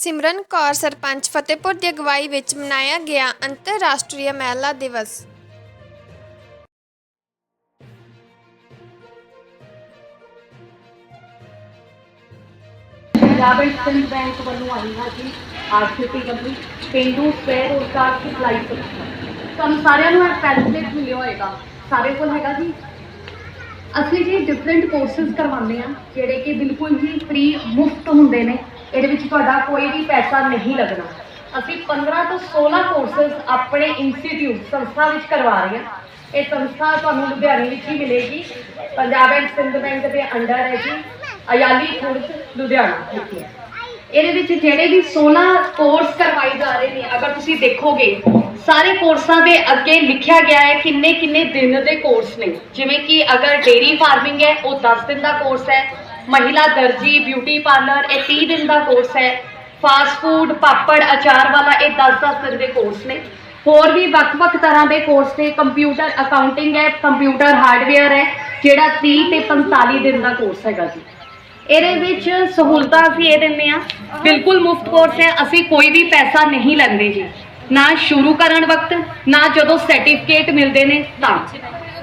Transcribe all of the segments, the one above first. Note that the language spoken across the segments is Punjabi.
ਸਿਮਰਨ ਕੌਰ ਸਰਪੰਚ ਫਤਿਹਪੁਰ ਦੀ ਅਗਵਾਈ ਵਿੱਚ ਮਨਾਇਆ ਗਿਆ ਅੰਤਰਰਾਸ਼ਟਰੀ ਮਹਿਲਾ ਦਿਵਸ। ਪੰਜਾਬ ਐਕਸਿਸ ਬੈਂਕ ਵੱਲੋਂ ਆਈ ਹੈ ਜੀ ਆਰਥਿਕ ਕੰਪਨੀ ਪੇਂਡੂ ਸਵੈ ਰੋਜ਼ਗਾਰ ਸਪਲਾਈ ਤੁਹਾਨੂੰ ਸਾਰਿਆਂ ਨੂੰ ਇਹ ਪੈਂਪਲੇਟ ਮਿਲਿਆ ਹੋਏਗਾ। ਸਾਰੇ ਕੋਲ ਹੈਗਾ ਜੀ। ਅਸੀਂ ਜੀ ਡਿਫਰੈਂਟ ਕੋਰਸਸ ਕਰਵਾਉਂਦੇ ਆ ਜਿਹੜੇ ਕਿ ਬਿਲਕੁਲ ਹੀ ਫ੍ਰੀ ਮੁਫਤ ਹੁੰਦੇ ਨੇ। ਇਹਦੇ ਵਿੱਚ ਤੁਹਾਡਾ ਕੋਈ ਵੀ ਪੈਸਾ ਨਹੀਂ ਲੱਗਣਾ। ਅਸੀਂ 15 ਤੋਂ 16 ਕੋਰਸਸ ਆਪਣੇ ਇੰਸਟੀਚਿਊਟ ਸੰਸਥਾ ਵਿੱਚ ਕਰਵਾ ਰਹੇ ਹਾਂ। ਇਹ ਸੰਸਥਾ ਤੁਹਾਨੂੰ ਲੁਧਿਆਣੇ ਵਿੱਚ ਹੀ ਮਿਲੇਗੀ। ਪੰਜਾਬ ਐਂਡ ਸਿੰਧ ਬੈਂਕ ਦੇ ਅੰਡਰ ਹੈ ਜੀ, ਅਯਾਲੀ ਖੁਰਦ, ਲੁਧਿਆਣਾ ਇਹਦੇ ਵਿੱਚ ਜਿਹੜੇ ਵੀ 16 ਕੋਰਸ ਕਰਵਾਏ ਜਾ ਰਹੇ ਨੇ, ਅਗਰ ਤੁਸੀਂ ਦੇਖੋਗੇ, ਸਾਰੇ ਕੋਰਸਾਂ ਦੇ ਅੱਗੇ ਲਿਖਿਆ ਗਿਆ ਹੈ ਕਿੰਨੇ ਕਿੰਨੇ ਦਿਨ ਦੇ ਕੋਰਸ ਨੇ। ਜਿਵੇਂ ਕਿ ਅਗਰ ਡੇਰੀ ਫਾਰਮਿੰਗ ਹੈ, ਉਹ 10 ਦਿਨ ਦਾ ਕੋਰਸ ਹੈ। ਮਹਿਲਾ ਦਰਜੀ ਬਿਊਟੀ ਪਾਰਲਰ ਇਹ 30 ਦਿਨ ਦਾ ਕੋਰਸ ਹੈ। ਫਾਸਟ ਫੂਡ ਪਾਪੜ, ਅਚਾਰ ਵਾਲਾ ਇਹ 10-10 ਦਿਨ ਦੇ ਕੋਰਸ ਨੇ। ਹੋਰ ਵੀ ਵੱਖ-ਵੱਖ ਤਰ੍ਹਾਂ ਦੇ ਕੋਰਸ ਨੇ। ਕੰਪਿਊਟਰ ਅਕਾਊਂਟਿੰਗ ਹੈ ਕੰਪਿਊਟਰ ਹਾਰਡਵੇਅਰ ਹੈ, ਜਿਹੜਾ 30 ਤੇ 45 ਦਿਨ ਦਾ ਕੋਰਸ ਹੈਗਾ ਜੀ। ਇਹਦੇ ਵਿੱਚ ਸਹੂਲਤਾਂ ਅਸੀਂ ਇਹ ਦਿੰਦੇ ਆ ਬਿਲਕੁਲ ਮੁਫਤ ਕੋਰਸ ਹੈ। ਅਸੀਂ ਕੋਈ ਵੀ ਪੈਸਾ ਨਹੀਂ ਲੈਂਦੇ ਜੀ। ਨਾ ਸ਼ੁਰੂ ਕਰਨ ਵਕਤ, ਨਾ ਜਦੋਂ ਸਰਟੀਫਿਕੇਟ ਮਿਲਦੇ ਨੇ, ਤਾਂ।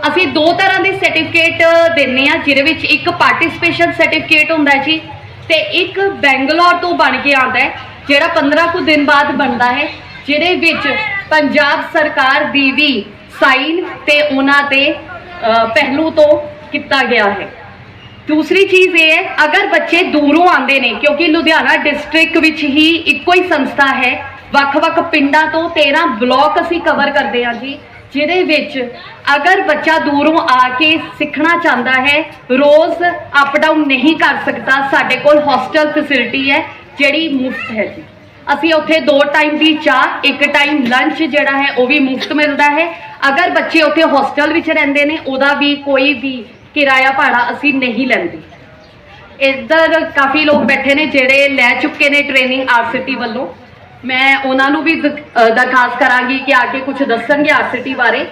ਅਸੀਂ ਦੋ ਤਰ੍ਹਾਂ ਦੇ ਸਰਟੀਫਿਕੇਟ ਦਿੰਨੇ ਆ, ਜਿਹਦੇ ਵਿੱਚ ਇੱਕ ਪਾਰਟਿਸਿਪੇਸ਼ਨ ਸਰਟੀਫਿਕੇਟ ਹੁੰਦਾ ਜੀ ਤੇ ਇੱਕ ਬੈਂਗਲੌਰ ਤੋਂ ਬਣ ਕੇ ਆਉਂਦਾ ਹੈ, ਜਿਹੜਾ 15 ਕੁ ਦਿਨ ਬਾਅਦ ਬਣਦਾ ਹੈ, ਜਿਹਦੇ ਵਿੱਚ ਪੰਜਾਬ ਸਰਕਾਰ ਦੀ ਵੀ ਸਾਈਨ ਤੇ ਉਹਨਾਂ ਤੇ ਪਹਿਲੂ ਤੋਂ ਕੀਤਾ ਗਿਆ ਹੈ। ਦੂਸਰੀ ਚੀਜ਼ ਇਹ ਹੈ, ਅਗਰ ਬੱਚੇ ਦੂਰੋਂ ਆਉਂਦੇ ਨੇ, ਕਿਉਂਕਿ ਲੁਧਿਆਣਾ ਡਿਸਟ੍ਰਿਕਟ ਵਿੱਚ ਹੀ ਇੱਕੋ ਹੀ ਸੰਸਥਾ ਹੈ, ਵੱਖ-ਵੱਖ ਪਿੰਡਾਂ ਤੋਂ 13 ਬਲਾਕ ਅਸੀਂ ਕਵਰ ਕਰਦੇ ਹਾਂ ਜੀ। ਜਿਹਦੇ ਵਿੱਚ ਅਗਰ ਬੱਚਾ ਦੂਰੋਂ ਆ ਕੇ ਸਿੱਖਣਾ ਚਾਹੁੰਦਾ ਹੈ, ਰੋਜ਼ ਅਪ ਡਾਊਨ ਨਹੀਂ ਕਰ ਸਕਦਾ। ਸਾਡੇ ਕੋਲ ਹੋਸਟਲ ਫੈਸਿਲਿਟੀ ਹੈ, ਜਿਹੜੀ ਮੁਫਤ ਹੈ ਜੀ। ਅਸੀਂ ਉੱਥੇ ਦੋ ਟਾਈਮ ਦੀ ਚਾਹ, ਇੱਕ ਟਾਈਮ ਲੰਚ ਜਿਹੜਾ ਹੈ, ਉਹ ਵੀ ਮੁਫਤ ਮਿਲਦਾ ਹੈ। ਅਗਰ ਬੱਚੇ ਉੱਥੇ ਹੋਸਟਲ ਵਿੱਚ ਰਹਿੰਦੇ ਨੇ, ਉਹਦਾ ਵੀ ਕੋਈ ਵੀ ਕਿਰਾਇਆ ਭਾੜਾ ਅਸੀਂ ਨਹੀਂ ਲੈਂਦੇ। ਇੱਧਰ ਕਾਫੀ ਲੋਕ ਬੈਠੇ ਨੇ, ਜਿਹੜੇ ਲੈ ਚੁੱਕੇ ਨੇ ਟ੍ਰੇਨਿੰਗ ਆਰਸੀਟੀ ਵੱਲੋਂ। ਮੈਂ ਉਹਨਾਂ ਨੂੰ ਵੀ ਦਰਖਾਸਤ ਕਰਾਂਗੀ ਕਿ ਆ ਕੇ ਕੁਝ ਦੱਸਣਗੇ ਆਰਸੀਟੀ ਬਾਰੇ।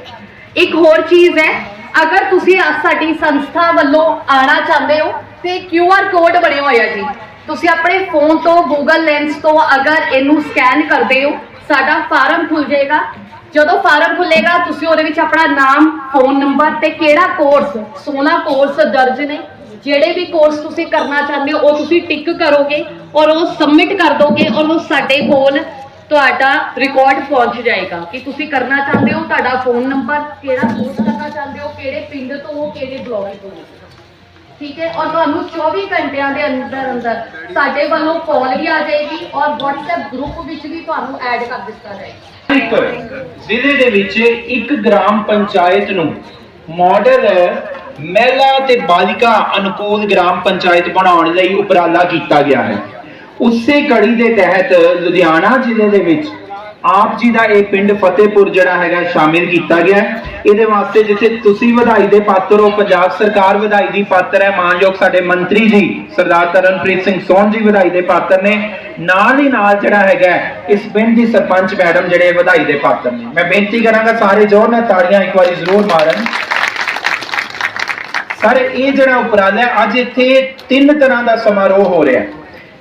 ਇੱਕ ਹੋਰ ਚੀਜ਼ ਹੈ, ਅਗਰ ਤੁਸੀਂ ਅ- ਸਾਡੀ ਸੰਸਥਾ ਵੱਲੋਂ ਆਣਾ ਚਾਹੁੰਦੇ ਹੋ, ਤੇ ਕਿਊ ਆਰ ਕੋਡ ਬਣੇ ਹੋਏ ਆ ਜੀ। ਤੁਸੀਂ ਆਪਣੇ ਫੋਨ ਤੋਂ ਗੂਗਲ ਲੈਂਸ ਤੋਂ ਅਗਰ ਇਹਨੂੰ ਸਕੈਨ ਕਰਦੇ ਹੋ, ਸਾਡਾ ਫਾਰਮ ਖੁੱਲ ਜਾਏਗਾ। ਜਦੋਂ ਫਾਰਮ ਖੁੱਲੇਗਾ, ਤੁਸੀਂ ਉਹਦੇ ਵਿੱਚ ਆਪਣਾ ਨਾਮ ਫੋਨ ਨੰਬਰ ਤੇ ਕਿਹੜਾ ਕੋਰਸ 16 ਕੋਰਸ ਦਰਜ ਨੇ। ਜਿਹੜੇ ਵੀ ਕੋਰਸ ਤੁਸੀਂ ਕਰਨਾ ਚਾਹੁੰਦੇ ਹੋ, ਉਹ ਤੁਸੀਂ ਟਿਕ ਕਰੋਗੇ ਔਰ ਉਹ ਸਬਮਿਟ ਕਰ ਦੋਗੇ ਔਰ ਉਹ ਸਾਡੇ ਕੋਲ ਤੁਹਾਡਾ ਰਿਕਾਰਡ ਪਹੁੰਚ ਜਾਏਗਾ ਕਿ ਤੁਸੀਂ ਕਰਨਾ ਚਾਹੁੰਦੇ ਹੋ, ਤੁਹਾਡਾ ਫੋਨ ਨੰਬਰ ਕਿਹੜਾ ਕੋਰਸ ਕਰਨਾ ਚਾਹੁੰਦੇ ਹੋ, ਕਿਹੜੇ ਪਿੰਡ ਤੋਂ ਹੋ ਕਿਹੜੇ ਬਲਾਕ ਤੋਂ। ਠੀਕ ਹੈ? ਔਰ ਤੁਹਾਨੂੰ 24 ਘੰਟਿਆਂ ਦੇ ਅੰਦਰ ਅੰਦਰ ਸਾਡੇ ਵੱਲੋਂ ਕਾਲ ਵੀ ਆ ਜਾਏਗੀ ਔਰ WhatsApp ਗਰੁੱਪ ਵਿੱਚ ਵੀ ਤੁਹਾਨੂੰ ਐਡ ਕਰ ਦਿੱਤਾ ਜਾਏਗਾ। ਜ਼ਿਲ੍ਹੇ ਦੇ ਵਿੱਚ ਇੱਕ ਗ੍ਰਾਮ ਪੰਚਾਇਤ ਨੂੰ ਮਾਡਲ ਮਹਿਲਾ ਤੇ ਬਾਲਿਕਾ ਅਨੁਕੂਲ ਗ੍ਰਾਮ ਪੰਚਾਇਤ ਬਣਾਉਣ ਲਈ ਉਪਰਾਲਾ ਕੀਤਾ ਗਿਆ ਹੈ। ਉਸੇ ਕੜੀ ਦੇ ਤਹਿਤ ਲੁਧਿਆਣਾ ਜ਼ਿਲ੍ਹੇ ਦੇ ਵਿੱਚ ਆਪ ਜੀ ਦਾ ਇਹ ਪਿੰਡ ਫਤਿਹਪੁਰ ਜਿਹੜਾ ਹੈਗਾ ਸ਼ਾਮਿਲ ਕੀਤਾ ਗਿਆ ਇਹਦੇ ਵਾਸਤੇ ਜਿੱਥੇ ਤੁਸੀਂ ਵਧਾਈ ਦੇ ਪਾਤਰ ਹੋ, ਪੰਜਾਬ ਸਰਕਾਰ ਵਧਾਈ ਦੀ ਪਾਤਰ ਹੈ। ਮਾਨਯੋਗ ਸਾਡੇ ਮੰਤਰੀ ਜੀ, ਸਰਦਾਰ ਤਰਨਪ੍ਰੀਤ ਸਿੰਘ ਸੋਹਣ ਜੀ ਵਧਾਈ ਦੇ ਪਾਤਰ ਨੇ। ਨਾਲ ਹੀ ਨਾਲ ਜਿਹੜਾ ਹੈਗਾ ਇਸ ਪਿੰਡ ਦੀ ਸਰਪੰਚ ਮੈਡਮ ਜਿਹੜੇ ਵਧਾਈ ਦੇ ਪਾਤਰ ਨੇ। ਮੈਂ ਬੇਨਤੀ ਕਰਾਂਗਾ ਸਾਰੇ ਜ਼ੋਰ ਨਾਲ ਤਾੜੀਆਂ ਇੱਕ ਵਾਰੀ ਜ਼ਰੂਰ ਮਾਰਨ। ਸਰ, ਇਹ ਜਿਹੜਾ ਉਪਰਾਲਾ ਅੱਜ ਇੱਥੇ ਤਿੰਨ ਤਰ੍ਹਾਂ ਦਾ ਸਮਾਰੋਹ ਹੋ ਰਿਹਾ ਹੈ।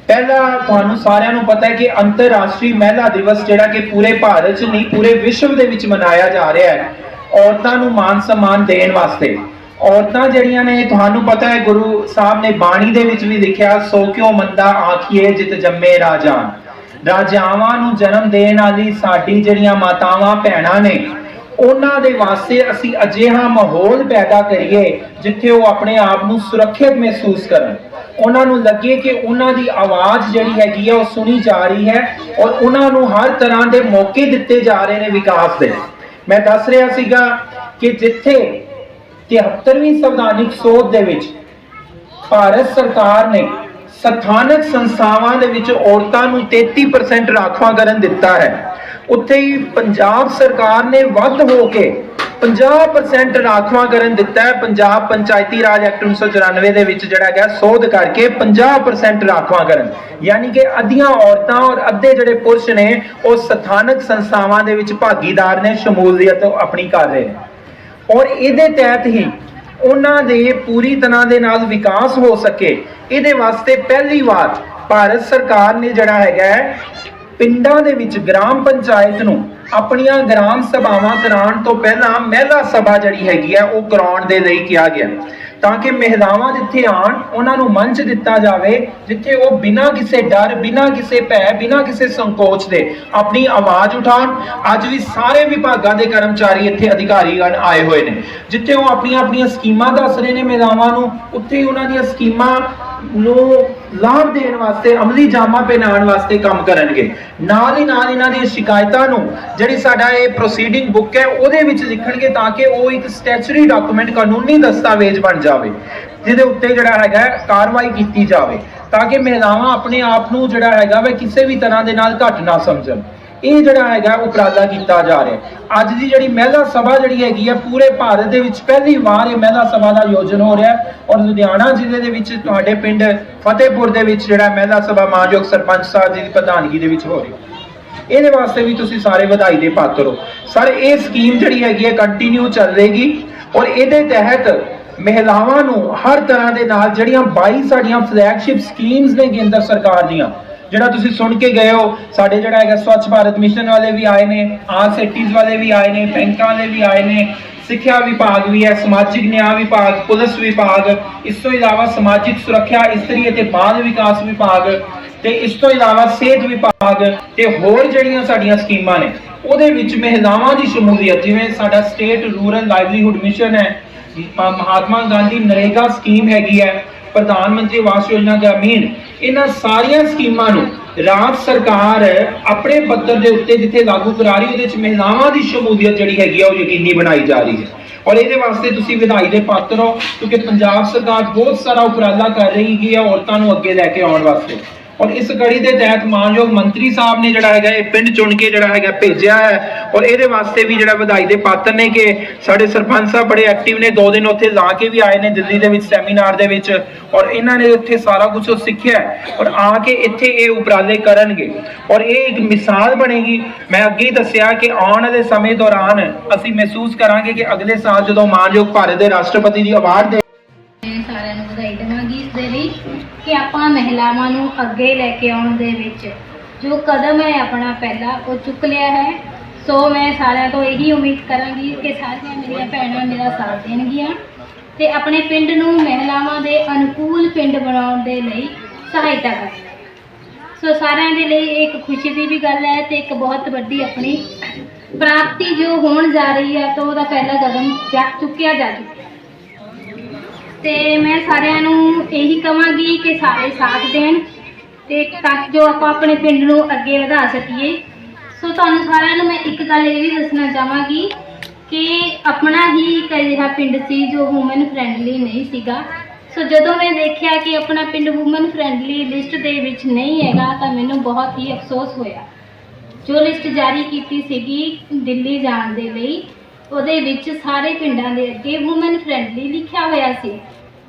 ਪਹਿਲਾ ਤੁਹਾਨੂੰ ਸਾਰਿਆਂ ਨੂੰ ਪਤਾ ਹੈ ਕਿ ਅੰਤਰਰਾਸ਼ਟਰੀ ਮਹਿਲਾ ਦਿਵਸ ਜਿਹੜਾ ਕਿ ਪੂਰੇ ਭਾਰਤ 'ਚ ਨਹੀਂ, ਪੂਰੇ ਵਿਸ਼ਵ ਦੇ ਵਿੱਚ ਮਨਾਇਆ ਜਾ ਰਿਹਾ ਹੈ, ਔਰਤਾਂ ਨੂੰ ਮਾਨ ਸਨਮਾਨ ਦੇਣ ਵਾਸਤੇ। ਔਰਤਾਂ ਜਿਹੜੀਆਂ ਨੇ, ਤੁਹਾਨੂੰ ਪਤਾ ਹੈ, ਗੁਰੂ ਸਾਹਿਬ ਨੇ ਬਾਣੀ ਦੇ ਵਿੱਚ ਵੀ ਲਿਖਿਆ, ਸੋ ਕਿਉ ਮੰਦਾ ਆਖੀਏ ਜਿਤ ਜੰਮੇ ਰਾਜਾਨ। ਰਾਜਾਵਾਂ ਨੂੰ ਜਨਮ ਦੇਣ ਵਾਲੀ ਸਾਡੀ ਜਿਹੜੀਆਂ ਮਾਤਾਵਾਂ, ਭੈਣਾਂ ਨੇ ਉਹਨਾਂ ਦੇ ਵਾਸਤੇ ਅਸੀਂ ਅਜਿਹਾ ਮਾਹੌਲ ਪੈਦਾ ਕਰੀਏ ਜਿੱਥੇ ਉਹ ਆਪਣੇ ਆਪ ਨੂੰ ਸੁਰੱਖਿਅਤ ਮਹਿਸੂਸ ਕਰਨ। ਉਹਨਾਂ ਨੂੰ ਲੱਗੇ ਕਿ ਉਹਨਾਂ ਦੀ ਆਵਾਜ਼ ਜਿਹੜੀ ਹੈਗੀ ਹੈ ਉਹ ਸੁਣੀ ਜਾ ਰਹੀ ਹੈ ਔਰ ਉਹਨਾਂ ਨੂੰ ਹਰ ਤਰ੍ਹਾਂ ਦੇ ਮੌਕੇ ਦਿੱਤੇ ਜਾ ਰਹੇ ਨੇ ਵਿਕਾਸ ਦੇ। ਮੈਂ ਦੱਸ ਰਿਹਾ ਸੀਗਾ ਕਿ ਜਿੱਥੇ 73ਵੀਂ ਸੰਵਿਧਾਨਿਕ ਸੋਧ ਦੇ ਵਿੱਚ ਭਾਰਤ ਸਰਕਾਰ ਨੇ ਸਥਾਨਕ ਸੰਸਥਾਵਾਂ ਦੇ ਵਿੱਚ ਔਰਤਾਂ ਨੂੰ 33% ਰਾਖਵਾਂਕਰਨ ਦਿੱਤਾ ਹੈ। ਉੱਥੇ ਹੀ ਪੰਜਾਬ ਸਰਕਾਰ ਨੇ ਵੱਧ ਹੋ ਕੇ 50% ਰਾਖਵਾਂਕਰਨ ਦਿੱਤਾ ਹੈ। ਪੰਜਾਬ ਪੰਚਾਇਤੀ ਰਾਜ ਐਕਟ 1994 ਦੇ ਵਿੱਚ ਜਿਹੜਾ ਹੈਗਾ, ਸੋਧ ਕਰਕੇ 50% ਰਾਖਵਾਂਕਰਨ ਯਾਨੀ ਕਿ ਅੱਧੀਆਂ ਔਰਤਾਂ ਔਰ ਅੱਧੇ ਜਿਹੜੇ ਪੁਰਸ਼ ਨੇ, ਉਹ ਸਥਾਨਕ ਸੰਸਥਾਵਾਂ ਦੇ ਵਿੱਚ ਭਾਗੀਦਾਰ ਨੇ, ਸ਼ਮੂਲੀਅਤ ਆਪਣੀ ਕਰ ਰਹੇ ਨੇ। ਔਰ ਇਹਦੇ ਤਹਿਤ ਹੀ ਉਹਨਾਂ ਦੇ ਪੂਰੀ ਤਰ੍ਹਾਂ ਦੇ ਨਾਲ ਵਿਕਾਸ ਹੋ ਸਕੇ। ਇਹਦੇ ਵਾਸਤੇ ਪਹਿਲੀ ਵਾਰ ਭਾਰਤ ਸਰਕਾਰ ਨੇ ਜਿਹੜਾ ਹੈਗਾ ਹੈ, ਪਿੰਡਾਂ ਦੇ ਵਿੱਚ ਗ੍ਰਾਮ ਪੰਚਾਇਤ ਨੂੰ ਆਪਣੀਆਂ ਗ੍ਰਾਮ ਸਭਾਵਾਂ ਕਰਾਉਣ ਤੋਂ ਪਹਿਲਾਂ ਮਹਿਲਾ ਸਭਾ ਜਿਹੜੀ ਹੈਗੀ ਹੈ ਉਹ ਕਰਾਉਣ ਦੇ ਲਈ ਕਿਹਾ ਗਿਆ। ਤਾਂ ਕਿ ਮਹਿਲਾਵਾਂ ਜਿੱਥੇ ਆਣ ਉਹਨਾਂ ਨੂੰ ਮੰਚ ਦਿੱਤਾ ਜਾਵੇ, ਜਿੱਥੇ ਉਹ ਬਿਨਾਂ ਕਿਸੇ ਡਰ, ਬਿਨਾਂ ਕਿਸੇ ਭੈ, ਬਿਨਾਂ ਕਿਸੇ ਸੰਕੋਚ ਦੇ ਆਪਣੀ ਆਵਾਜ਼ ਉਠਾਉਣ। ਅੱਜ ਵੀ ਸਾਰੇ ਵਿਭਾਗਾਂ ਦੇ ਕਰਮਚਾਰੀ ਇੱਥੇ ਅਧਿਕਾਰੀਗਣ ਆਏ ਹੋਏ ਨੇ, ਜਿੱਥੇ ਉਹ ਆਪਣੀਆਂ ਆਪਣੀਆਂ ਸਕੀਮਾਂ ਦੱਸ ਰਹੇ ਨੇ ਮਹਿਲਾਵਾਂ ਨੂੰ। ਉੱਥੇ ਹੀ ਉਹਨਾਂ ਦੀਆਂ ਸਕੀਮਾਂ ਨੂੰ ਲਾਭ ਦੇਣ ਵਾਸਤੇ, ਅਮਲੀ ਜਾਮਾ ਪਹਿਨਾਉਣ ਵਾਸਤੇ ਕੰਮ ਕਰਨਗੇ। ਨਾਲ ਹੀ ਨਾਲ ਇਹਨਾਂ ਦੀਆਂ ਸ਼ਿਕਾਇਤਾਂ ਨੂੰ ਜਿਹੜੀ ਸਾਡਾ ਇਹ ਪ੍ਰੋਸੀਡਿੰਗ ਬੁੱਕ ਹੈ, ਉਹਦੇ ਵਿੱਚ ਲਿਖਣਗੇ ਤਾਂ ਕਿ ਉਹ ਇੱਕ ਸਟੈਚੂਰੀ ਡਾਕੂਮੈਂਟ ਕਾਨੂੰਨੀ ਦਸਤਾਵੇਜ਼ ਬਣ ਜਾਵੇ, ਜਿਹਦੇ ਉੱਤੇ ਜਿਹੜਾ ਹੈਗਾ ਕਾਰਵਾਈ ਕੀਤੀ ਜਾਵੇ, ਤਾਂ ਕਿ ਮਹਿਲਾਵਾਂ ਆਪਣੇ ਆਪ ਨੂੰ ਜਿਹੜਾ ਹੈਗਾ ਵਾ ਕਿਸੇ ਵੀ ਤਰ੍ਹਾਂ ਦੇ ਨਾਲ ਘੱਟ ਨਾ ਸਮਝਣ। ਇਹ ਜਿਹੜਾ ਹੈਗਾ ਉਪਰਾਲਾ ਕੀਤਾ ਜਾ ਰਿਹਾ ਅੱਜ ਦੀ ਜਿਹੜੀ ਮਹਿਲਾ ਸਭਾ ਜਿਹੜੀ ਹੈਗੀ ਹੈ, ਪੂਰੇ ਭਾਰਤ ਦੇ ਵਿੱਚ ਪਹਿਲੀ ਵਾਰ ਇਹ ਮਹਿਲਾ ਸਭਾ ਦਾ ਆਯੋਜਨ ਹੋ ਰਿਹਾ ਔਰ ਲੁਧਿਆਣਾ ਜ਼ਿਲ੍ਹੇ ਦੇ ਵਿੱਚ ਤੁਹਾਡੇ ਪਿੰਡ ਫਤਿਹਪੁਰ ਦੇ ਵਿੱਚ ਜਿਹੜਾ ਮਹਿਲਾ ਸਭਾ ਮਾਨਯੋਗ ਸਰਪੰਚ ਸਾਹਿਬ ਜੀ ਦੀ ਪ੍ਰਧਾਨਗੀ ਦੇ ਵਿੱਚ ਹੋ ਰਹੀ ਹੈ। ਇਹਦੇ ਵਾਸਤੇ ਵੀ ਤੁਸੀਂ ਸਾਰੇ ਵਧਾਈ ਦੇ ਪਾਤਰ ਹੋ। ਸਰ, ਇਹ ਸਕੀਮ ਜਿਹੜੀ ਹੈਗੀ ਹੈ ਕੰਟੀਨਿਊ ਚੱਲ ਰਹੇਗੀ ਔਰ ਇਹਦੇ ਤਹਿਤ ਮਹਿਲਾਵਾਂ ਨੂੰ ਹਰ ਤਰ੍ਹਾਂ ਦੇ ਨਾਲ ਜਿਹੜੀਆਂ 22 ਸਾਡੀਆਂ ਫਲੈਗਸ਼ਿਪ ਸਕੀਮਸ ਨੇ ਕੇਂਦਰ ਸਰਕਾਰ ਦੀਆਂ ਜਿਹੜਾ ਤੁਸੀਂ ਸੁਣ ਕੇ ਗਏ ਹੋ, ਸਾਡੇ ਜਿਹੜਾ ਹੈਗਾ ਸਵੱਛ ਭਾਰਤ ਮਿਸ਼ਨ ਵਾਲੇ ਵੀ ਆਏ ਨੇ ਆਰਸੀਟੀਜ਼ ਵਾਲੇ ਵੀ ਆਏ ਨੇ, ਬੈਂਕਾਂ ਵਾਲੇ ਵੀ ਆਏ ਨੇ, ਸਿੱਖਿਆ ਵਿਭਾਗ ਵੀ ਹੈ, ਸਮਾਜਿਕ ਨਿਆਂ ਵਿਭਾਗ, ਪੁਲਿਸ ਵਿਭਾਗ, ਇਸ ਤੋਂ ਇਲਾਵਾ ਸਮਾਜਿਕ ਸੁਰੱਖਿਆ, ਇਸਤਰੀ ਅਤੇ ਬਾਲ ਵਿਕਾਸ ਵਿਭਾਗ ਤੇ ਇਸ ਤੋਂ ਇਲਾਵਾ ਸਿਹਤ ਵਿਭਾਗ ਤੇ ਹੋਰ ਜਿਹੜੀਆਂ ਸਾਡੀਆਂ ਸਕੀਮਾਂ ਨੇ, ਉਹਦੇ ਵਿੱਚ ਮਹਿਲਾਵਾਂ ਦੀ ਸ਼ਮੂਲੀਅਤ, ਜਿਵੇਂ ਸਾਡਾ ਸਟੇਟ ਰੂਰਲ ਲਾਈਵਲੀਹੁੱਡ ਮਿਸ਼ਨ ਹੈ, ਮਹਾਤਮਾ ਗਾਂਧੀ ਨਰੇਗਾ ਸਕੀਮ ਹੈਗੀ ਹੈ, ਪ੍ਰਧਾਨ ਮੰਤਰੀ ਆਵਾਸ ਯੋਜਨਾ ਗ੍ਰਾਮੀਣ ਇਹਨਾਂ ਸਾਰੀਆਂ ਸਕੀਮਾਂ ਨੂੰ ਰਾਜ ਸਰਕਾਰ ਆਪਣੇ ਪੱਧਰ ਦੇ ਉੱਤੇ ਜਿੱਥੇ ਲਾਗੂ ਕਰਾ ਰਹੀ ਉਹਦੇ ਵਿੱਚ ਮਹਿਲਾਵਾਂ ਦੀ ਸ਼ਮੂਲੀਅਤ ਜਿਹੜੀ ਹੈਗੀ ਆ, ਉਹ ਯਕੀਨੀ ਬਣਾਈ ਜਾ ਰਹੀ ਹੈ। ਔਰ ਇਹਦੇ ਵਾਸਤੇ ਤੁਸੀਂ ਵਧਾਈ ਦੇ ਪਾਤਰ ਹੋ, ਕਿਉਂਕਿ ਪੰਜਾਬ ਸਰਕਾਰ ਬਹੁਤ ਸਾਰਾ ਉਪਰਾਲਾ ਕਰ ਰਹੀ ਹੈ ਔਰਤਾਂ ਨੂੰ ਅੱਗੇ ਲੈ ਕੇ ਆਉਣ ਵਾਸਤੇ। ਔਰ ਇਸ ਕੜੀ ਦੇ ਤਹਿਤ ਮਾਨਯੋਗ ਮੰਤਰੀ ਸਾਹਿਬ ਨੇ ਜਿਹੜਾ ਹੈਗਾ ਇਹ ਪਿੰਡ ਚੁਣ ਕੇ ਜਿਹੜਾ ਹੈਗਾ ਭੇਜਿਆ ਹੈ ਔਰ ਇਹਦੇ ਵਾਸਤੇ ਵੀ ਜਿਹੜਾ ਵਧਾਈ ਦੇ ਪਾਤਰ ਨੇ ਕਿ ਸਾਡੇ ਸਰਪੰਚ ਸਾਹਿਬ ਬੜੇ ਐਕਟਿਵ ਨੇ। ਦੋ ਦਿਨ ਉੱਥੇ ਲਾ ਕੇ ਵੀ ਆਏ ਨੇ ਦਿੱਲੀ ਦੇ ਵਿੱਚ ਸੈਮੀਨਾਰ ਦੇ ਵਿੱਚ ਔਰ ਇਹਨਾਂ ਨੇ ਉੱਥੇ ਸਾਰਾ ਕੁਝ ਸਿੱਖਿਆ ਔਰ ਆ ਕੇ ਇੱਥੇ ਇਹ ਉਪਰਾਲੇ ਕਰਨਗੇ। ਔਰ ਇਹ ਇੱਕ ਮਿਸਾਲ ਬਣੇਗੀ। ਮੈਂ ਅੱਗੇ ਹੀ ਦੱਸਿਆ ਕਿ ਆਉਣ ਵਾਲੇ ਸਮੇਂ ਦੌਰਾਨ ਅਸੀਂ ਮਹਿਸੂਸ ਕਰਾਂਗੇ ਕਿ ਅਗਲੇ ਸਾਲ ਜਦੋਂ ਮਾਨਯੋਗ ਭਾਰਤ ਦੇ ਰਾਸ਼ਟਰਪਤੀ ਦੀ ਅਵਾਰਡ ਦੇ ਮੈਂ ਵਧਾਈ ਦੇਵਾਂਗੀ ਇਸ ਦੇ ਲਈ ਕਿ ਆਪਾਂ ਮਹਿਲਾਵਾਂ ਨੂੰ ਅੱਗੇ ਲੈ ਕੇ ਆਉਣ ਦੇ ਵਿੱਚ ਜੋ ਕਦਮ ਹੈ ਆਪਣਾ ਪਹਿਲਾ, ਉਹ ਚੁੱਕ ਲਿਆ ਹੈ। ਸੋ ਮੈਂ ਸਾਰਿਆਂ ਤੋਂ ਇਹੀ ਉਮੀਦ ਕਰਾਂਗੀ ਕਿ ਸਾਰੀਆਂ ਮੇਰੀਆਂ ਭੈਣਾਂ ਮੇਰਾ ਸਾਥ ਦੇਣਗੀਆਂ ਤੇ ਆਪਣੇ ਪਿੰਡ ਨੂੰ ਮਹਿਲਾਵਾਂ ਦੇ ਅਨੁਕੂਲ ਪਿੰਡ ਬਣਾਉਣ ਦੇ ਲਈ ਸਹਾਇਤਾ ਕਰਨਗੀਆਂ ਸੋ ਸਾਰਿਆਂ ਦੇ ਲਈ ਇਹ ਇੱਕ ਖੁਸ਼ੀ ਦੀ ਵੀ ਗੱਲ ਹੈ ਤੇ ਇੱਕ ਬਹੁਤ ਵੱਡੀ ਆਪਣੀ ਪ੍ਰਾਪਤੀ ਜੋ ਹੋਣ ਜਾ ਰਹੀ ਹੈ, ਤਾਂ ਉਹਦਾ ਪਹਿਲਾ ਕਦਮ ਜਾ ਚੁੱਕਿਆ ਜਾ ਚੁੱਕਿਆ। ਤੇ ਮੈਂ ਸਾਰਿਆਂ ਨੂੰ ਇਹੀ ਕਹਾਂਗੀ ਕਿ ਸਾਰੇ ਸਾਥ ਦੇਣ ਤੇ ਤਾਂ ਜੋ ਆਪਾਂ ਆਪਣੇ ਪਿੰਡ ਨੂੰ ਅੱਗੇ ਵਧਾ ਸਕੀਏ। ਸੋ ਤੁਹਾਨੂੰ ਸਾਰਿਆਂ ਨੂੰ ਮੈਂ ਇੱਕ ਗੱਲ ਇਹ ਵੀ ਦੱਸਣਾ ਚਾਹਾਂਗੀ ਕਿ ਆਪਣਾ ਹੀ ਇੱਕ ਅਜਿਹਾ ਪਿੰਡ ਸੀ ਜੋ ਔਮਨ ਫ੍ਰੈਂਡਲੀ ਨਹੀਂ ਸੀਗਾ। ਸੋ ਜਦੋਂ ਮੈਂ ਦੇਖਿਆ ਕਿ ਆਪਣਾ ਪਿੰਡ ਔਮਨ ਫ੍ਰੈਂਡਲੀ ਲਿਸਟ ਦੇ ਵਿੱਚ ਨਹੀਂ ਹੈਗਾ, ਤਾਂ ਮੈਨੂੰ ਬਹੁਤ ਹੀ ਅਫਸੋਸ ਹੋਇਆ। ਜੋ ਲਿਸਟ ਜਾਰੀ ਕੀਤੀ ਸੀਗੀ ਦਿੱਲੀ ਜਾਣ ਦੇ ਲਈ ਉਹਦੇ ਵਿੱਚ ਸਾਰੇ ਪਿੰਡਾਂ ਦੇ ਅੱਗੇ ਔਮਨ ਫ੍ਰੈਂਡਲੀ ਲਿਖਿਆ ਹੋਇਆ ਸੀ।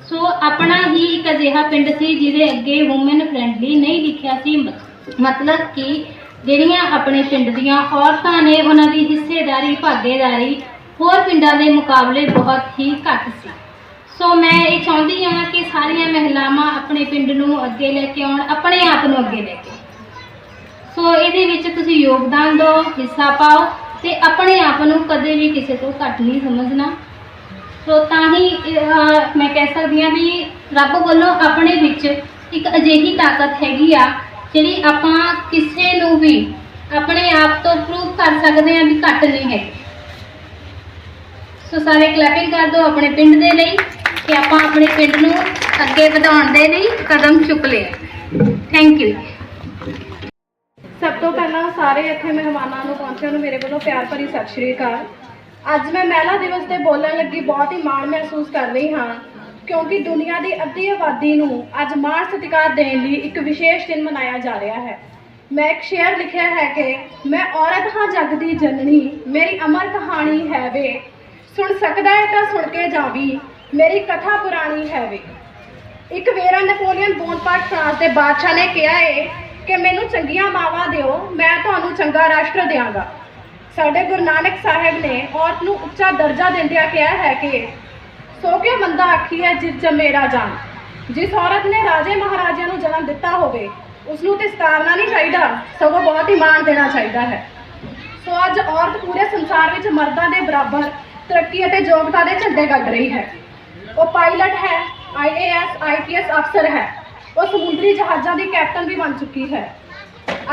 ਸੋ ਆਪਣਾ ਹੀ ਇੱਕ ਅਜਿਹਾ ਪਿੰਡ ਸੀ ਜਿਹਦੇ ਅੱਗੇ ਔਮਨ ਫ੍ਰੈਂਡਲੀ ਨਹੀਂ ਲਿਖਿਆ ਸੀ। ਮ- ਮਤਲਬ ਕਿ ਜਿਹੜੀਆਂ ਆਪਣੇ ਪਿੰਡ ਦੀਆਂ ਔਰਤਾਂ ਨੇ ਉਹਨਾਂ ਦੀ ਹਿੱਸੇਦਾਰੀ, ਭਾਗੇਦਾਰੀ ਹੋਰ ਪਿੰਡਾਂ ਦੇ ਮੁਕਾਬਲੇ ਬਹੁਤ ਹੀ ਘੱਟ ਸੀ। ਸੋ ਮੈਂ ਇਹ ਚਾਹੁੰਦੀ ਹਾਂ ਕਿ ਸਾਰੀਆਂ ਮਹਿਲਾਵਾਂ ਆਪਣੇ ਪਿੰਡ ਨੂੰ ਅੱਗੇ ਲੈ ਕੇ ਆਉਣ, ਆਪਣੇ ਆਪ ਨੂੰ ਅੱਗੇ ਲੈ ਕੇ ਆਉਣ। ਸੋ ਇਹਦੇ ਵਿੱਚ ਤੁਸੀਂ ਯੋਗਦਾਨ ਦਿਓ, ਹਿੱਸਾ ਪਾਓ। ਤੇ ਆਪਣੇ ਆਪ ਨੂੰ ਕਦੇ ਵੀ ਕਿਸੇ ਤੋਂ ਘੱਟ ਨਹੀਂ ਸਮਝਣਾ। ਸੋ ਤਾਂ ਹੀ ਅਹ, ਮੈਂ ਕਹਿ ਸਕਦੀ ਹਾਂ ਵੀ ਰੱਬ ਵੱਲੋਂ ਆਪਣੇ ਵਿੱਚ ਇੱਕ ਅਜਿਹੀ ਤਾਕਤ ਹੈਗੀ ਆ ਜਿਹੜੀ ਆਪਾਂ ਕਿਸੇ ਨੂੰ ਵੀ ਆਪਣੇ ਆਪ ਤੋਂ ਪ੍ਰੂਵ ਕਰ ਸਕਦੇ ਹਾਂ ਵੀ ਘੱਟ ਨਹੀਂ ਹੈ। ਸੋ ਸਾਰੇ ਕਲੈਪਿੰਗ ਕਰ ਦਿਓ ਆਪਣੇ ਪਿੰਡ ਦੇ ਲਈ ਕਿ ਆਪਾਂ ਆਪਣੇ ਪਿੰਡ ਨੂੰ ਅੱਗੇ ਵਧਾਉਣ ਦੇ ਲਈ ਕਦਮ ਚੁੱਕ ਲਿਆ ਥੈਂਕ ਯੂ ਸਭ ਤੋਂ ਪਹਿਲਾਂ ਸਾਰੇ ਇੱਥੇ ਮਹਿਮਾਨਾਂ ਨੂੰ ਪਹੁੰਚਿਆਂ ਨੂੰ ਮੇਰੇ ਵੱਲੋਂ ਪਿਆਰ ਭਰੀ ਸਤਿ ਸ਼੍ਰੀ ਅਕਾਲ। ਅੱਜ ਮੈਂ ਮਹਿਲਾ ਦਿਵਸ ਤੇ ਬੋਲਣ ਲੱਗੀ, ਬਹੁਤ ਹੀ ਮਾਣ ਮਹਿਸੂਸ ਕਰ ਰਹੀ ਹਾਂ, ਕਿਉਂਕਿ ਦੁਨੀਆ ਦੀ ਅੱਧੀ ਆਬਾਦੀ ਨੂੰ ਅੱਜ ਮਾਣ ਸਤਿਕਾਰ ਦੇਣ ਲਈ ਇੱਕ ਵਿਸ਼ੇਸ਼ ਦਿਨ ਮਨਾਇਆ ਜਾ ਰਿਹਾ ਹੈ। ਮੈਂ ਇੱਕ ਸ਼ੇਅਰ ਲਿਖਿਆ ਹੈ ਕਿ ਮੈਂ ਔਰਤ ਹਾਂ, ਜੱਗ ਦੀ ਜਨਨੀ, ਮੇਰੀ ਅਮਰ ਕਹਾਣੀ ਹੈ ਵੇ। ਸੁਣ ਸਕਦਾ ਹੈ ਤਾਂ ਸੁਣ ਕੇ ਜਾਵੀ, ਮੇਰੀ ਕਥਾ ਪੁਰਾਣੀ ਹੈ ਵੇ। ਇੱਕ ਵੇਰਾ ਨੈਪੋਲੀਅਨ ਬੋਨਪਾਰਟ ਫਰਾਂਸ ਦੇ ਬਾਦਸ਼ਾਹ ਨੇ ਕਿਹਾ ਏ ਕਿ ਮੈਨੂੰ ਚੰਗੀਆਂ ਮਾਵਾਂ ਦਿਓ, ਮੈਂ ਤੁਹਾਨੂੰ ਚੰਗਾ ਰਾਸ਼ਟਰ ਦਿਆਂਗਾ। ਸਾਡੇ ਗੁਰੂ ਨਾਨਕ ਸਾਹਿਬ ਨੇ ਔਰਤ ਨੂੰ ਉੱਚਾ ਦਰਜਾ ਦਿੰਦਿਆਂ ਕਿਹਾ ਹੈ ਕਿ ਸੋ ਕਿਉ ਮੰਦਾ ਆਖੀ ਹੈ, ਜਿਸ ਜੰਮੇ ਰਾਜਾਨ ਜਿਸ ਔਰਤ ਨੇ ਰਾਜੇ ਮਹਾਰਾਜਿਆਂ ਨੂੰ ਜਨਮ ਦਿੱਤਾ ਹੋਵੇ ਉਸ ਨੂੰ ਤੇ ਸਤਾਰਨਾ ਨਹੀਂ ਚਾਹੀਦਾ, ਸਗੋਂ ਬਹੁਤ ਹੀ ਮਾਣ ਦੇਣਾ ਚਾਹੀਦਾ ਹੈ। ਸੋ ਅੱਜ ਔਰਤ ਪੂਰੇ ਸੰਸਾਰ ਵਿੱਚ ਮਰਦਾਂ ਦੇ ਬਰਾਬਰ ਤਰੱਕੀ ਅਤੇ ਯੋਗਤਾ ਦੇ ਝੰਡੇ ਗੱਡ ਰਹੀ ਹੈ। ਉਹ ਪਾਇਲਟ ਹੈ ਆਈਏਐਸ ਆਈਪੀਐਸ ਅਫਸਰ ਹੈ। ਉਹ ਸਮੁੰਦਰੀ ਜਹਾਜ਼ਾਂ ਦੀ ਕੈਪਟਨ ਵੀ ਬਣ ਚੁੱਕੀ ਹੈ।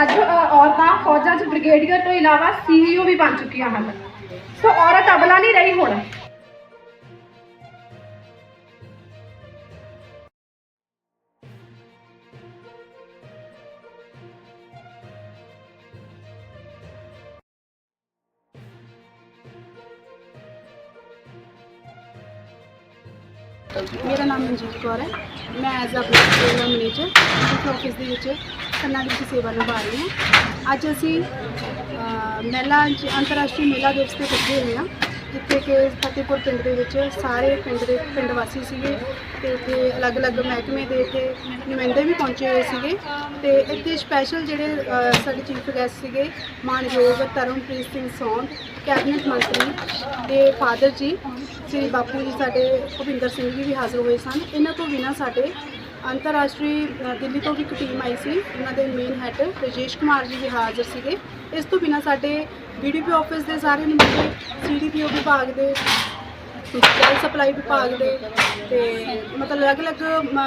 ਅੱਜ ਔਰਤਾਂ ਫੌਜਾਂ 'ਚ ਬ੍ਰਿਗੇਡੀਅਰ ਤੋਂ ਇਲਾਵਾ ਸੀਈਓ ਵੀ ਬਣ ਚੁੱਕੀਆਂ ਹਨ। ਸੋ ਔਰਤ ਅਬਲਾ ਨਹੀਂ ਰਹੀ ਹੁਣ। ਮੇਰਾ ਨਾਮ ਮਨਜੀਤ ਕੌਰ ਹੈ। ਮੈਂ ਐਜ਼ ਅ ਪ੍ਰੋਗਰਾਮ ਮੈਨੇਜਰ ਇਸ ਆਫਿਸ ਦੇ ਵਿੱਚ ਖੰਨਾ ਵਿੱਚ ਸੇਵਾ ਨਿਭਾ ਰਹੀ ਹਾਂ। ਅੱਜ ਅਸੀਂ ਅਹ, ਮਹਿਲਾ ਅੰਤਰਰਾਸ਼ਟਰੀ ਮਹਿਲਾ ਦਿਵਸ ਤੇ ਇਕੱਠੇ ਹੋਏ ਹਾਂ ਜਿੱਥੇ ਕਿ ਫਤਿਹਪੁਰ ਪਿੰਡ ਦੇ ਵਿੱਚ ਸਾਰੇ ਪਿੰਡ ਦੇ ਪਿੰਡ ਵਾਸੀ ਸੀਗੇ। ਤੇ ਇੱਥੇ ਅਲੱਗ-ਅਲੱਗ ਮਹਿਕਮੇ ਦੇ ਇੱਥੇ ਨੁਮਾਇੰਦੇ ਵੀ ਪਹੁੰਚੇ ਹੋਏ ਸੀਗੇ। ਤੇ ਇੱਥੇ ਸਪੈਸ਼ਲ ਜਿਹੜੇ ਅਹ, ਸਾਡੇ ਚੀਫ ਗੈਸਟ ਸੀਗੇ ਮਾਨਯੋਗ ਤਰਨਪ੍ਰੀਤ ਸਿੰਘ ਸੌਂਦ ਕੈਬਨਿਟ ਮੰਤਰੀ ਦੇ ਫਾਦਰ ਜੀ ਸ੍ਰੀ ਬਾਪੂ ਜੀ ਸਾਡੇ ਭੁਪਿੰਦਰ ਸਿੰਘ ਜੀ ਵੀ ਹਾਜ਼ਰ ਹੋਏ ਸਨ। ਇਹਨਾਂ ਤੋਂ ਬਿਨਾਂ ਸਾਡੇ ਅੰਤਰਰਾਸ਼ਟਰੀ ਅ, ਦਿੱਲੀ ਤੋਂ ਵੀ ਇੱਕ ਟੀਮ ਆਈ ਸੀ। ਉਹਨਾਂ ਦੇ ਮੇਨ ਹੈੱਡ ਰਜੇਸ਼ ਕੁਮਾਰ ਜੀ ਵੀ ਹਾਜ਼ਰ ਸੀਗੇ। ਇਸ ਤੋਂ ਬਿਨਾਂ ਸਾਡੇ ਬੀਡੀਪੀ ਆਫਿਸ ਦੇ ਸਾਰੇ ਨੁਮਾਇੰਦੇ ਸੀਡੀਪੀਓ ਵਿਭਾਗ ਦੇ ਜਲ ਸਪਲਾਈ ਵਿਭਾਗ ਦੇ ਤੇ ਮਤਲਬ ਅਲੱਗ-ਅਲੱਗ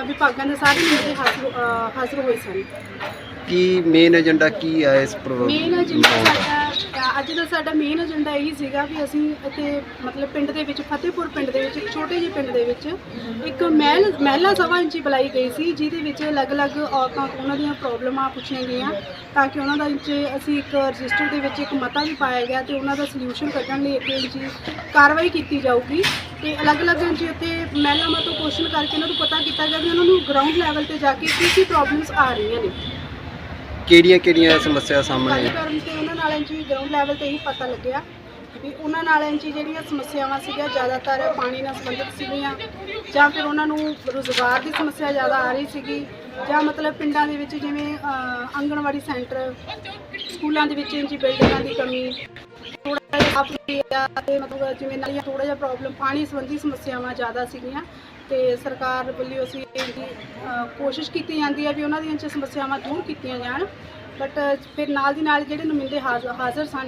ਵਿਭਾਗਾਂ ਦੇ ਸਾਰੇ ਨੁਮਾਇੰਦੇ ਹਾਜ਼ਰ ਹਾਜ਼ਰ ਹੋਏ ਸਨ। ਕੀ ਮੇਨ ਏਜੰਡਾ ਕੀ ਹੈ ਇਸ ਪ੍ਰੋਗਰਾਮ ਮੇਨ ਏਜੰਡਾ ਸਾਡਾ ਅੱਜ ਦਾ ਸਾਡਾ ਮੇਨ ਏਜੰਡਾ ਇਹੀ ਸੀਗਾ ਵੀ ਅਸੀਂ ਇੱਥੇ ਮਤਲਬ ਪਿੰਡ ਦੇ ਵਿੱਚ ਫਤਿਹਪੁਰ ਪਿੰਡ ਦੇ ਵਿੱਚ ਇੱਕ ਛੋਟੇ ਜਿਹੇ ਪਿੰਡ ਦੇ ਵਿੱਚ ਇੱਕ ਮਹਿਲ ਮਹਿਲਾ ਸਭਾ ਇੰਚੀ ਬੁਲਾਈ ਗਈ ਸੀ ਜਿਹਦੇ ਵਿੱਚ ਅਲੱਗ-ਅਲੱਗ ਔਰਤਾਂ ਤੋਂ ਉਹਨਾਂ ਦੀਆਂ ਪ੍ਰੋਬਲਮਾਂ ਪੁੱਛੀਆਂ ਗਈਆਂ ਤਾਂ ਕਿ ਉਹਨਾਂ ਦਾ ਇੰਚ ਅਸੀਂ ਇੱਕ ਰਜਿਸਟਰ ਦੇ ਵਿੱਚ ਇੱਕ ਮਤਾ ਵੀ ਪਾਇਆ ਗਿਆ ਤੇ ਉਹਨਾਂ ਦਾ ਸੋਲੂਸ਼ਨ ਕੱਢਣ ਲਈ ਅੱਗੇ ਇੰਚੀ ਕਾਰਵਾਈ ਕੀਤੀ ਜਾਊਗੀ। ਤੇ ਅਲੱਗ-ਅਲੱਗ ਇੰਚੀ ਉੱਥੇ ਮਹਿਲਾਵਾਂ ਤੋਂ ਕੁਐਸਚਨ ਕਰਕੇ ਉਹਨਾਂ ਨੂੰ ਪਤਾ ਕੀਤਾ ਗਿਆ ਵੀ ਉਹਨਾਂ ਨੂੰ ਗਰਾਊਂਡ ਲੈਵਲ ਤੇ ਜਾ ਕੇ ਕੀ ਕੀ ਪ੍ਰੋਬਲਮਸ ਆ ਰਹੀਆਂ ਨੇ। ਕਿਹੜੀਆਂ ਕਿਹੜੀਆਂ ਸਮੱਸਿਆ ਸਾਹਮਣੇ ਗੱਲ ਕਰਨ ਤੇ ਉਹਨਾਂ ਨਾਲ ਇੰਜੀ ਗਰਾਊਂਡ ਲੈਵਲ ਤੇ ਹੀ ਪਤਾ ਲੱਗਿਆ ਵੀ ਉਹਨਾਂ ਨਾਲ ਇੰਜੀ ਜਿਹੜੀਆਂ ਸਮੱਸਿਆਵਾਂ ਸੀਗੀਆਂ ਜ਼ਿਆਦਾਤਰ ਪਾਣੀ ਨਾਲ ਸੰਬੰਧਿਤ ਸੀਗੀਆਂ ਜਾਂ ਫਿਰ ਉਹਨਾਂ ਨੂੰ ਰੋਜ਼ਗਾਰ ਦੀ ਸਮੱਸਿਆ ਜ਼ਿਆਦਾ ਆ ਰਹੀ ਸੀਗੀ ਜਾਂ ਮਤਲਬ ਪਿੰਡਾਂ ਦੇ ਵਿੱਚ ਜਿਵੇਂ ਅਹ, ਆਂਗਣਵਾੜੀ ਸੈਂਟਰ ਸਕੂਲਾਂ ਦੇ ਵਿੱਚ ਇੰਜੀ ਬਿਲਡਿੰਗਾਂ ਦੀ ਕਮੀ। ਥੋੜਾ ਜਿਹਾ ਸਾਫ਼ ਏਰੀਆ ਤੇ ਮਤਲਬ ਜਿਵੇਂ ਨਾਲੀਆਂ ਥੋੜਾ ਜਿਹਾ ਪ੍ਰੋਬਲਮ ਪਾਣੀ ਸੰਬੰਧੀ ਸਮੱਸਿਆਵਾਂ ਜ਼ਿਆਦਾ ਸੀਗੀਆਂ ਤੇ ਸਰਕਾਰ ਵੱਲੋਂ ਅਸੀਂ ਇਹਦੀ ਅਹ, ਕੋਸ਼ਿਸ਼ ਕੀਤੀ ਜਾਂਦੀ ਹੈ ਵੀ ਉਹਨਾਂ ਦੀਆਂ ਚ ਸਮੱਸਿਆਵਾਂ ਦੂਰ ਕੀਤੀਆਂ ਜਾਣ ਬਟ ਫਿਰ ਨਾਲ ਦੀ ਨਾਲ ਜਿਹੜੇ ਨੁਮਾਇੰਦੇ ਹਾਜ਼ਰ ਹਾਜ਼ਰ ਸਨ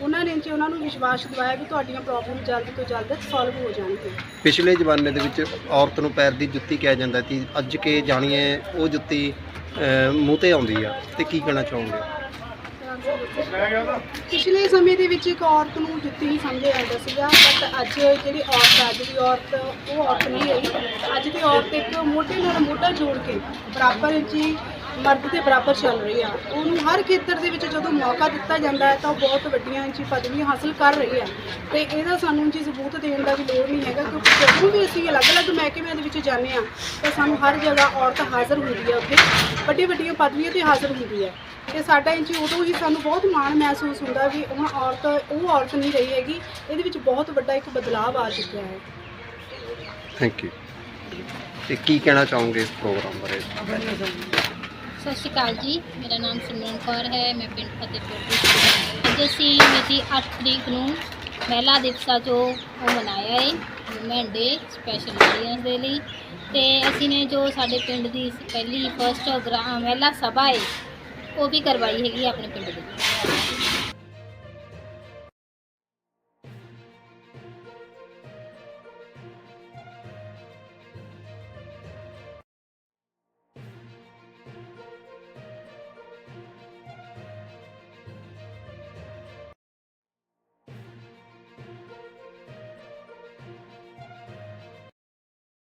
ਉਹਨਾਂ ਨੇ ਚ ਉਹਨਾਂ ਨੂੰ ਵਿਸ਼ਵਾਸ ਦਿਵਾਇਆ ਵੀ ਤੁਹਾਡੀਆਂ ਪ੍ਰੋਬਲਮ ਜਲਦ ਤੋਂ ਜਲਦ ਸੋਲਵ ਹੋ ਜਾਣਗੀਆਂ ਪਿਛਲੇ ਜ਼ਮਾਨੇ ਦੇ ਵਿੱਚ ਔਰਤ ਨੂੰ ਪੈਰ ਦੀ ਜੁੱਤੀ ਕਿਹਾ ਜਾਂਦਾ ਸੀ। ਅੱਜ ਕੇ ਜਾਣੀਏ ਉਹ ਜੁੱਤੀ ਅਹ, ਮੂੰਹ ਤੇ ਆਉਂਦੀ ਆ। ਤੇ ਕੀ ਕਹਿਣਾ ਚਾਹੋਗੇ? ਪਿਛਲੇ ਸਮੇਂ ਦੇ ਵਿੱਚ ਇੱਕ ਔਰਤ ਨੂੰ ਜੁੱਤੀ ਹੀ ਸਮਝਿਆ ਜਾਂਦਾ ਸੀਗਾ ਬਟ ਅੱਜ ਜਿਹੜੀ ਔਰਤ ਅੱਜ ਦੀ ਔਰਤ, ਉਹ ਔਰਤ ਨਹੀਂ ਰਹੀ। ਅੱਜ ਦੀ ਔਰਤ ਇੱਕ ਮੋਢੇ ਨਾਲ ਮੋਢਾ ਜੋੜ ਕੇ ਬਰਾਬਰ ਜੀ ਮਰਦ ਦੇ ਬਰਾਬਰ ਚੱਲ ਰਹੀ ਆ। ਉਹਨੂੰ ਹਰ ਖੇਤਰ ਦੇ ਵਿੱਚ ਜਦੋਂ ਮੌਕਾ ਦਿੱਤਾ ਜਾਂਦਾ ਹੈ ਤਾਂ ਉਹ ਬਹੁਤ ਵੱਡੀਆਂ ਜੀ ਪਦਵੀਆਂ ਹਾਸਲ ਕਰ ਰਹੀ ਆ ਤੇ ਇਹਦਾ ਸਾਨੂੰ ਜੀ ਸਬੂਤ ਦੇਣ ਦਾ ਵੀ ਲੋੜ ਨਹੀਂ ਹੈਗਾ ਕਿਉਂਕਿ ਜਦੋਂ ਵੀ ਅਸੀਂ ਅਲੱਗ-ਅਲੱਗ ਮਹਿਕਮਿਆਂ ਦੇ ਵਿੱਚ ਜਾਂਦੇ ਆ ਤਾਂ ਸਾਨੂੰ ਹਰ ਜਗ੍ਹਾ ਔਰਤ ਹਾਜ਼ਰ ਹੁੰਦੀ ਆ ਉੱਥੇ। ਵੱਡੀ ਵੱਡੀਆਂ ਪਦਵੀਆਂ ਤੇ ਹਾਜ਼ਰ ਹੁੰਦੀ ਹੈ। ਤੇ ਸਾਡਾ ਇੰਚ ਉਦੋਂ ਹੀ ਸਾਨੂੰ ਬਹੁਤ ਮਾਣ ਮਹਿਸੂਸ ਹੁੰਦਾ ਵੀ ਹੁਣ ਔਰਤ ਉਹ ਔਰਤ ਨਹੀਂ ਰਹੀ ਹੈਗੀ ਇਹਦੇ ਵਿੱਚ ਬਹੁਤ ਵੱਡਾ ਇੱਕ ਬਦਲਾਅ ਆ ਚੁੱਕਿਆ ਹੈ। ਥੈਂਕ ਯੂ ਤੇ ਕੀ ਕਹਿਣਾ ਚਾਹੋਗੇ ਇਸ ਪ੍ਰੋਗਰਾਮ ਬਾਰੇ? ਸਤਿ ਸ਼੍ਰੀ ਅਕਾਲ ਜੀ। ਮੇਰਾ ਨਾਮ ਸਿਮਰਨ ਕੌਰ ਹੈ। ਮੈਂ ਪਿੰਡ ਫਤਿਹਪੁਰ ਦੀ ਅੱਜ ਅਸੀਂ ਮਿਤੀ 8 ਤਰੀਕ ਨੂੰ ਮਹਿਲਾ ਦਿਵਸ ਆ ਜੋ ਉਹ ਮਨਾਇਆ ਹੈ ਵੂਮਨ ਡੇ ਸਪੈਸ਼ਲ ਲੇਡੀਜ਼ ਦੇ ਲਈ। ਤੇ ਅਸੀਂ ਨੇ ਜੋ ਸਾਡੇ ਪਿੰਡ ਦੀ ਪਹਿਲੀ ਫਰਸਟ ਮਹਿਲਾ ਸਭਾ ਹੈ ਉਹ ਵੀ ਕਰਵਾਈ ਹੈਗੀ ਆਪਣੇ ਪਿੰਡ ਦੇ।